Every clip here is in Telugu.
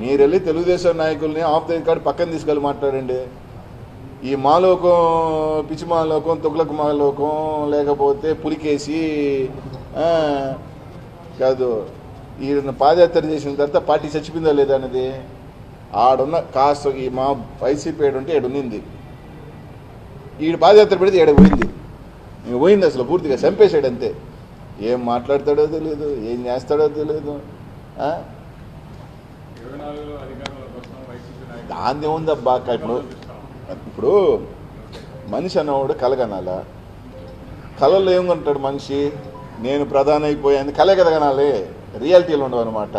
మీరు వెళ్ళి తెలుగుదేశం నాయకుల్ని ఆఫ్ ద రికార్డ్ పక్కన తీసుకెళ్ళి మాట్లాడండి. ఈ మాలోకం పిచ్చి మాలోకం తొగ్లకు మాలోకం లేకపోతే పులికేసి కాదు ఈయన పాదయాత్ర చేసిన తర్వాత పార్టీ చచ్చిపోయిందా లేదా అనేది ఆడున్న కాస్త ఈ మా వైసీపీ ఏడు ఉంటే ఏడు ఈడు పాదయాత్ర పెడితే ఏడు పోయింది. ఇంక పోయింది అసలు పూర్తిగా చంపేశాడు అంతే. ఏం మాట్లాడతాడో తెలియదు ఏం చేస్తాడో తెలియదు దాన్ని ఉందబ్బా ఇప్పుడు ఇప్పుడు మనిషి అన్నవాడు కలగనాల? కళల్లో ఏమనుకుంటాడు మనిషి? నేను ప్రధాన అయిపోయాను కలే కదా కనాలి? రియాలిటీలో ఉండవు అనమాట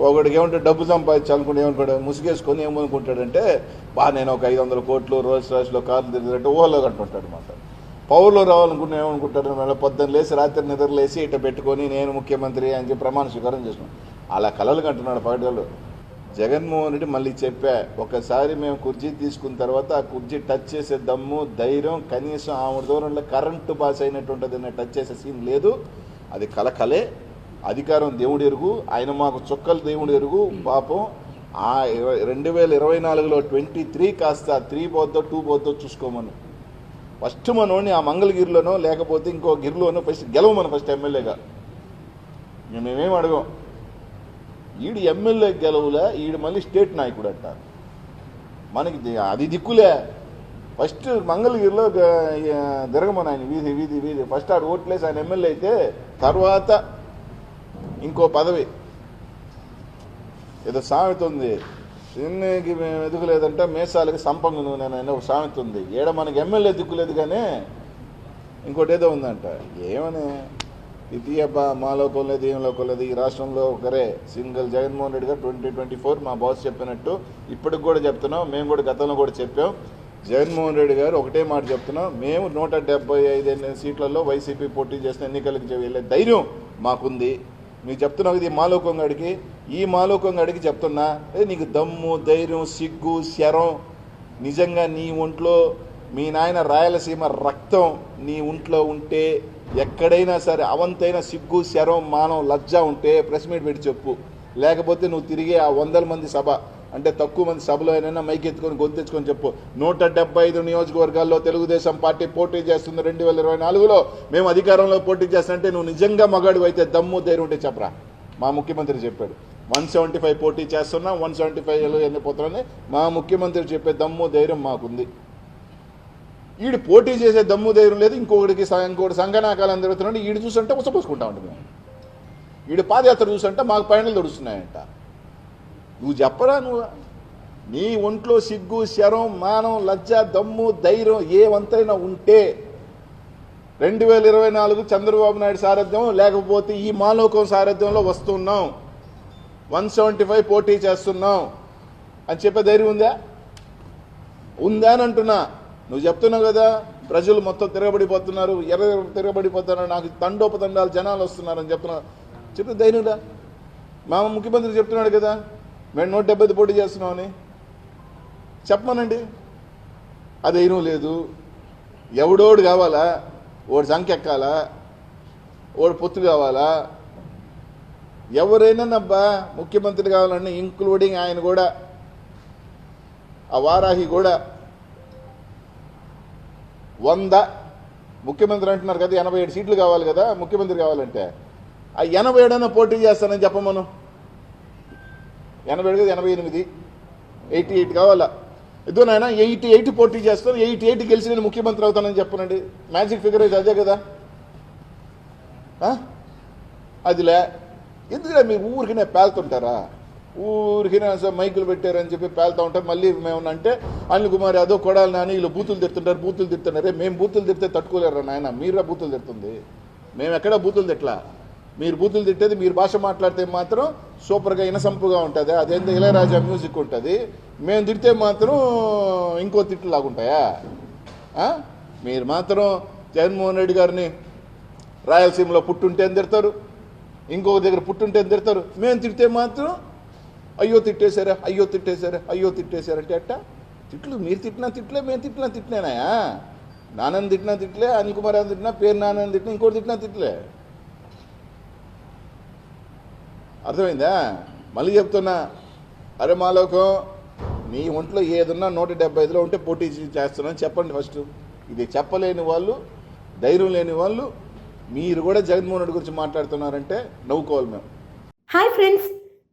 ఒకడికి ఏమంటే డబ్బు సంపాదించాలనుకుంటే ఏమనుకుంటాడు? ముసుగేసుకొని ఏమనుకుంటాడంటే బా నేను ఒక ఐదు వందల కోట్లు రోజు రాజులో కార్లు తిరిగినట్టు ఊహలో కంటుంటాడు అనమాట పౌరులో రావాలనుకుంటే ఏమనుకుంటాడు మళ్ళీ పొద్దున్న లేచి రాత్రి నిద్ర లేచి ఇట పెట్టుకొని నేను ముఖ్యమంత్రి అని చెప్పి ప్రమాణ స్వీకారం చేసినాం అలా కలలు కంటున్నాడు పగటిలో జగన్మోహన్ రెడ్డి మళ్ళీ చెప్పా ఒకసారి మేము కుర్చీ తీసుకున్న తర్వాత ఆ కుర్చీ టచ్ చేసే దమ్ము ధైర్యం కనీసం ఆమె దూరంలో కరెంటు పాస్ అయినట్టుంటుంది అన్న టచ్ చేసే సీన్ లేదు. అది కలకలే. అధికారం దేవుడు ఎరుగు ఆయన మాకు చుక్కలు దేవుడు ఎరుగు పాపం ఆ ఇరవై రెండు వేల ఇరవై నాలుగులో ట్వంటీ త్రీ కాస్త త్రీ పోద్దో టూ పోద్దో చూసుకోమని. ఫస్ట్ మనోని ఆ మంగళగిరిలోనో లేకపోతే ఇంకో గిరిలోనో ఫస్ట్ గెలవమని ఫస్ట్ ఎమ్మెల్యేగా. ఇంక మేమేం అడగం? ఈడు ఎమ్మెల్యే గెలవులే ఈడు మళ్ళీ స్టేట్ నాయకుడు అంట మనకి అది దిక్కులే. ఫస్ట్ మంగళగిరిలో గ- తిరగమని ఆయన వీధి వీధి వీధి. ఫస్ట్ ఆడు ఓట్లేసి ఆయన ఎమ్మెల్యే అయితే తర్వాత ఇంకో పదవి. ఏదో సామెత ఉంది. చిన్నకి మేము ఎదుగులేదంటే మేసాలకి సంపంగు నూనె ఒక సామెత ఉంది. ఏడ మనకి ఎమ్మెల్యే దిక్కులేదు కానీ ఇంకోటి ఏదో ఉందంట. ఏమని? ఇటీయబ్బా మా లోకం లేదు ఏం లోకం లేదు ఈ రాష్ట్రంలో ఒకరే. సింగిల్ జగన్మోహన్ రెడ్డి గారు ట్వంటీ ట్వంటీ ఫోర్ మా బాస్ చెప్పినట్టు. ఇప్పటికి కూడా చెప్తున్నాం మేము కూడా గతంలో కూడా చెప్పాం. జగన్మోహన్ రెడ్డి గారు ఒకటే మాట చెప్తున్నాం మేము నూట డెబ్బై ఐదు ఎనిమిది సీట్లలో వైసీపీ పోటీ చేసిన ఎన్నికలకు వెళ్ళే ధైర్యం మాకుంది. మీకు చెప్తున్నావు ఇది మాలోకం గడికి ఈ మాలోకం గడికి చెప్తున్నా నీకు దమ్ము ధైర్యం సిగ్గు శరం నిజంగా నీ ఒంట్లో మీ నాయన రాయలసీమ రక్తం నీ ఒంట్లో ఉంటే ఎక్కడైనా సరే అవంతైన సిగ్గు శరం మానం లజ్జ ఉంటే ప్రెస్ మీట్ పెట్టి చెప్పు. లేకపోతే నువ్వు తిరిగి ఆ వందల మంది సభ అంటే తక్కువ మంది సభలో అయినా మైకెత్తుకొని గొంతెచ్చుకొని చెప్పు. నూట డెబ్బై ఐదు నియోజకవర్గాల్లో తెలుగుదేశం పార్టీ పోటీ చేస్తుంది రెండు వేల ఇరవై నాలుగులో. మేము అధికారంలో పోటీ చేస్తుంటే నువ్వు నిజంగా మగాడు అయితే దమ్ము ధైర్యం ఉంటే చెప్పరా? మా ముఖ్యమంత్రి చెప్పాడు. వన్ సెవెంటీ ఫైవ్ పోటీ చేస్తున్నాం వన్ సెవెంటీ ఫైవ్ వెళ్ళిపోతున్నానే మా ముఖ్యమంత్రి చెప్పే దమ్ము ధైర్యం మాకుంది. ఈడు పోటీ చేసే దమ్ము ధైర్యం లేదు ఇంకొకటికి ఇంకొకటి సంఘనాకాలం జరుగుతున్నాడు ఈడు చూసంటే ఉసపోసుకుంటా ఉంటుంది మేము. ఈడు పాదయాత్ర చూసంటే మాకు పైనలు దొరుకుతున్నాయంట నువ్వు చెప్పరా నువ్వు? నీ ఒంట్లో సిగ్గు శరం మానం లజ్జ దమ్ము ధైర్యం ఏవంతైనా ఉంటే రెండు వేల ఇరవై నాలుగు చంద్రబాబు నాయుడు సారథ్యం లేకపోతే ఈ మాలోకం సారథ్యంలో వస్తున్నాం. వన్ సెవెంటీ ఫైవ్ పోటీ చేస్తున్నాం. అని చెప్పే ధైర్యం ఉందా? ఉందా అని అంటున్నా. నువ్వు చెప్తున్నావు కదా ప్రజలు మొత్తం తిరగబడిపోతున్నారు ఎర్ర తిరగబడిపోతున్నారు నాకు తండోపతండాలు జనాలు వస్తున్నారని చెప్తున్నా చెప్తే ధైర్యంలా మా ముఖ్యమంత్రి చెప్తున్నాడు కదా మేము నూట డెబ్బై పోటీ చేస్తున్నామని చెప్పమనండి. అది ధైర్యం లేదు. ఎవడోడు కావాలా? ఓడి సంఖ్య ఎక్కాలా? ఓడి పొత్తు కావాలా? ఎవరైనానబ్బా ముఖ్యమంత్రి కావాలని ఇంక్లూడింగ్ ఆయన కూడా ఆ వారాహి కూడా వంద ముఖ్యమంత్రి అంటున్నారు కదా ఎనభై ఏడు సీట్లు కావాలి కదా ముఖ్యమంత్రి కావాలంటే. ఆ ఎనభై ఏడైనా పోటీ చేస్తానని చెప్పమను. ఎనభై ఏడు కదా ఎనభై ఎనిమిది. ఎయిటీ ఎయిట్ కావాలా? ఇదో నాయన ఎయిటీ ఎయిట్ పోటీ చేస్తాను ఎయిటీ ఎయిట్ గెలిచి నేను ముఖ్యమంత్రి అవుతానని చెప్పనండి. మ్యాజిక్ ఫిగర్ అయితే అదే కదా. అదిలే ఎందుకంటే మీరు నేను పేలుతుంటారా? ఊరికినా మైకులు పెట్టారని చెప్పి పేలుతా ఉంటారు మళ్ళీ మేము అంటే అనిల్ కుమార్ యాదవ్ కొడాలి నాని వీళ్ళు బూతులు తిడుతుంటారు బూతులు తిడుతున్నారు. మేము బూతులు తిడితే తట్టుకోలేరు నాయన మీరా బూతులు తిడుతుంది. మేము ఎక్కడ బూతులు తిట్లా? మీరు బూతులు తిట్టేది మీరు భాష మాట్లాడితే మాత్రం సూపర్గా ఇనసంపుగా ఉంటుంది. అదేందో ఇళయరాజా మ్యూజిక్ ఉంటుంది. మేము తిడితే మాత్రం ఇంకో తిట్లు లాగుంటాయా మీరు మాత్రం జగన్మోహన్ రెడ్డి గారిని రాయలసీమలో పుట్టుంటే అని తిడతారు? ఇంకొక దగ్గర పుట్టుంటే అని తిడతారు? మేము తిడితే మాత్రం అయ్యో తిట్టేశారా అయ్యో తిట్టేశారా అయ్యో తిట్టేశారంటే అట్ట? తిట్లు మీరు తిట్టినా తిట్లే మేము తిట్టినా తిట్లేనాయా? నాన్నని తిట్టినా తిట్లే అనిల్ కుమార్ అని తిట్టినా పేరు నాన్నని తిట్టినా ఇంకోటి తిట్టినా తిట్లే. అర్థమైందా? మళ్ళీ చెప్తున్నా అరే మాలోకం మీ ఒంట్లో ఏదున్నా నూట డెబ్బై ఐదులో ఉంటే పోటీ చేస్తున్నాను చెప్పండి ఫస్ట్. ఇది చెప్పలేని వాళ్ళు ధైర్యం లేని వాళ్ళు మీరు కూడా జగన్మోహన్ రెడ్డి గురించి మాట్లాడుతున్నారంటే నవ్వుకోవాలి మేము. Hi friends